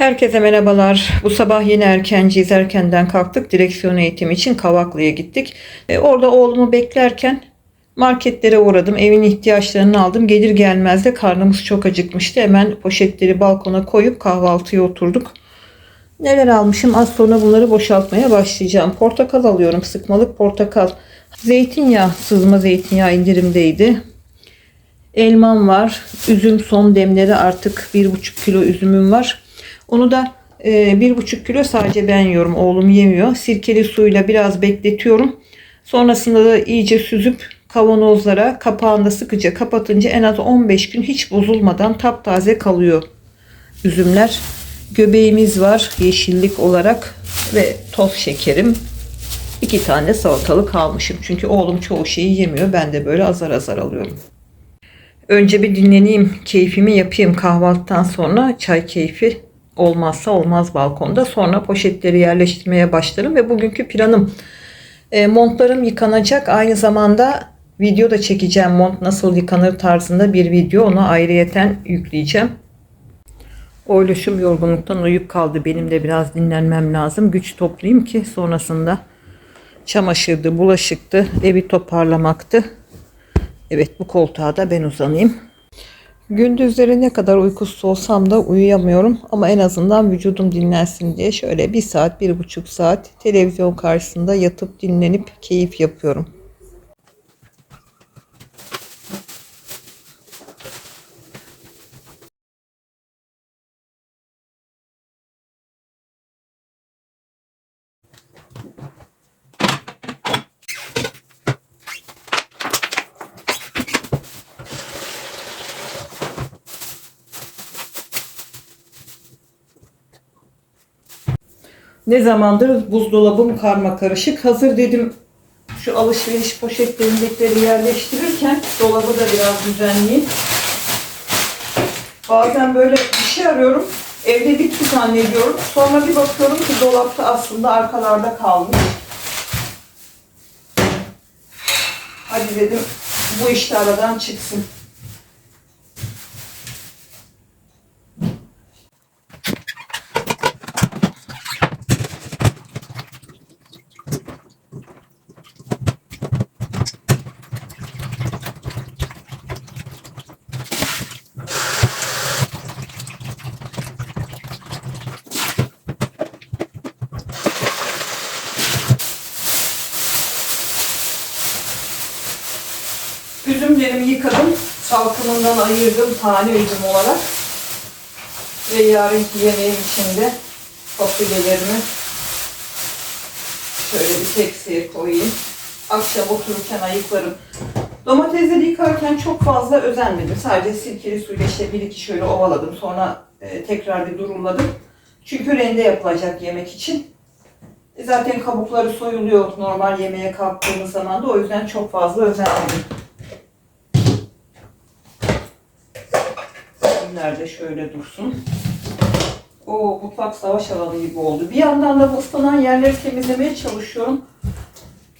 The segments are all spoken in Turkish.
Herkese merhabalar. Bu sabah yine erkenciyiz. Erkenden kalktık. Direksiyon eğitimi için Kavaklı'ya gittik. E, orada oğlumu beklerken marketlere uğradım. Evin ihtiyaçlarını aldım. Gelir gelmez de karnımız çok acıkmıştı. Hemen poşetleri balkona koyup kahvaltıya oturduk. Neler almışım? Az sonra bunları boşaltmaya başlayacağım. Portakal alıyorum. Sıkmalık portakal. Zeytinyağı, sızma zeytinyağı indirimdeydi. Elmam var. Üzüm son demleri artık 1,5 kilo üzümüm var. Onu da e, 1,5 kilo sadece ben yiyorum. Oğlum yemiyor. Sirkeli suyla biraz bekletiyorum. Sonrasında da iyice süzüp kavanozlara kapağında sıkıca kapatınca en az 15 gün hiç bozulmadan taptaze kalıyor üzümler. Göbeğimiz var yeşillik olarak ve toz şekerim. İki tane salatalık almışım. Çünkü oğlum çoğu şeyi yemiyor. Ben de böyle azar azar alıyorum. Önce bir dinleneyim, keyfimi yapayım kahvaltıdan sonra çay keyfi olmazsa olmaz balkonda. Sonra poşetleri yerleştirmeye başlarım ve bugünkü planım e, montlarım yıkanacak. Aynı zamanda video da çekeceğim mont nasıl yıkanır tarzında bir video. Onu ayrıyeten yükleyeceğim. Oyluşum yorgunluktan uyuyup kaldı. Benim de biraz dinlenmem lazım. Güç toplayayım ki sonrasında çamaşırdı, bulaşıktı, evi toparlamaktı. Evet bu koltuğa da ben uzanayım. Gündüzleri ne kadar uykusuz olsam da uyuyamıyorum ama en azından vücudum dinlensin diye şöyle bir saat, bir buçuk saat televizyon karşısında yatıp dinlenip keyif yapıyorum. Ne zamandır buzdolabım karma karışık. Hazır dedim şu alışveriş poşetlerindekileri yerleştirirken dolabı da biraz düzenleyeyim. Bazen böyle bir şey arıyorum. Evde bitti zannediyorum. Sonra bir bakıyorum ki dolapta aslında arkalarda kalmış. Hadi dedim bu işte aradan çıksın. Üzümlerimi yıkadım. Salkımından ayırdım tane üzüm olarak. Ve yarınki yemeğim için de fasulyelerimi şöyle bir tepsiye koyayım. Akşam otururken ayıklarım. Domatesleri yıkarken çok fazla özenmedim. Sadece sirkeli suyla işte bir iki şöyle ovaladım. Sonra e, tekrar bir duruladım. Çünkü rende yapılacak yemek için. E, zaten kabukları soyuluyor normal yemeğe kalktığımız zaman da o yüzden çok fazla özenmedim. Nerede şöyle dursun. O mutfak savaş alanı gibi oldu. Bir yandan da ıslanan yerleri temizlemeye çalışıyorum.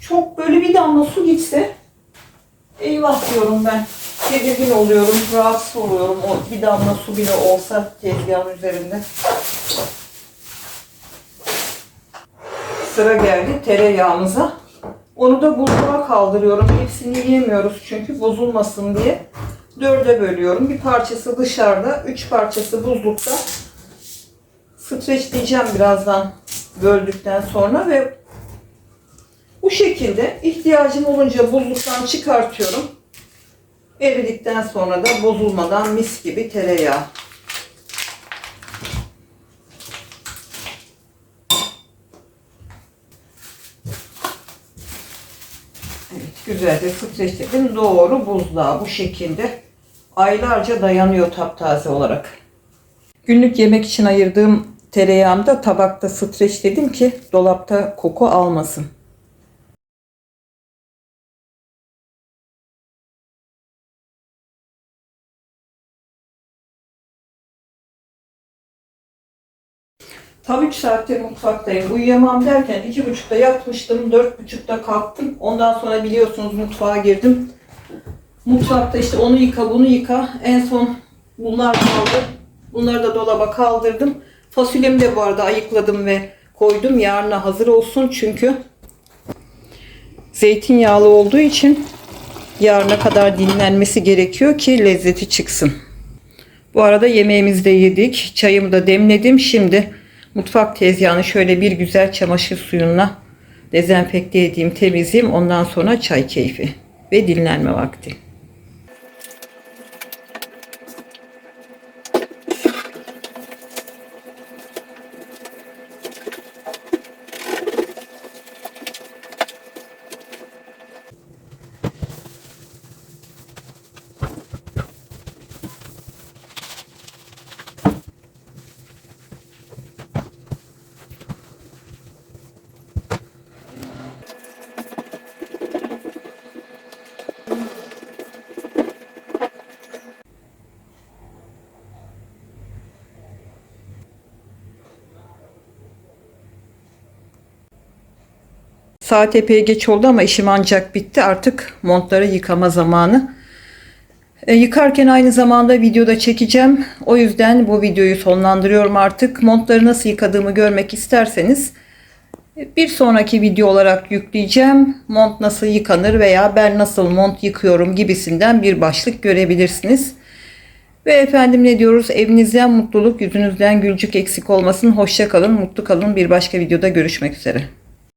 Çok böyle bir damla su gitse eyvah diyorum ben. Tedirgin oluyorum, rahatsız oluyorum. O bir damla su bile olsa tezgahın üzerinde. Sıra geldi tereyağımıza. Onu da buzluğa kaldırıyorum. Hepsini yiyemiyoruz çünkü bozulmasın diye. Dörde bölüyorum. Bir parçası dışarıda, üç parçası buzlukta. Streçleyeceğim birazdan böldükten sonra ve bu şekilde ihtiyacım olunca buzluktan çıkartıyorum. Eridikten sonra da bozulmadan mis gibi tereyağı. Evet, güzelce streçledim. Doğru buzluğa bu şekilde aylarca dayanıyor taptaze olarak. Günlük yemek için ayırdığım tereyağımı da tabakta streçledim ki dolapta koku almasın. Tam 3 saattir mutfaktayım. Uyuyamam derken 2.30'da yatmıştım, 4.30'da kalktım. Ondan sonra biliyorsunuz mutfağa girdim. Mutfakta işte onu yıka, bunu yıka. En son bunlar kaldı. Bunları da dolaba kaldırdım. Fasulyemi de bu arada ayıkladım ve koydum. Yarına hazır olsun çünkü zeytinyağlı olduğu için yarına kadar dinlenmesi gerekiyor ki lezzeti çıksın. Bu arada yemeğimizi de yedik. Çayımı da demledim. Şimdi mutfak tezgahını şöyle bir güzel çamaşır suyuna dezenfekte edeyim, temizleyeyim. Ondan sonra çay keyfi ve dinlenme vakti. Saat epey geç oldu ama işim ancak bitti. Artık montları yıkama zamanı. E, yıkarken aynı zamanda videoda çekeceğim. O yüzden bu videoyu sonlandırıyorum artık. Montları nasıl yıkadığımı görmek isterseniz e, bir sonraki video olarak yükleyeceğim. Mont nasıl yıkanır veya ben nasıl mont yıkıyorum gibisinden bir başlık görebilirsiniz. Ve efendim ne diyoruz? Evinizden mutluluk, yüzünüzden gülcük eksik olmasın. Hoşça kalın, mutlu kalın. Bir başka videoda görüşmek üzere.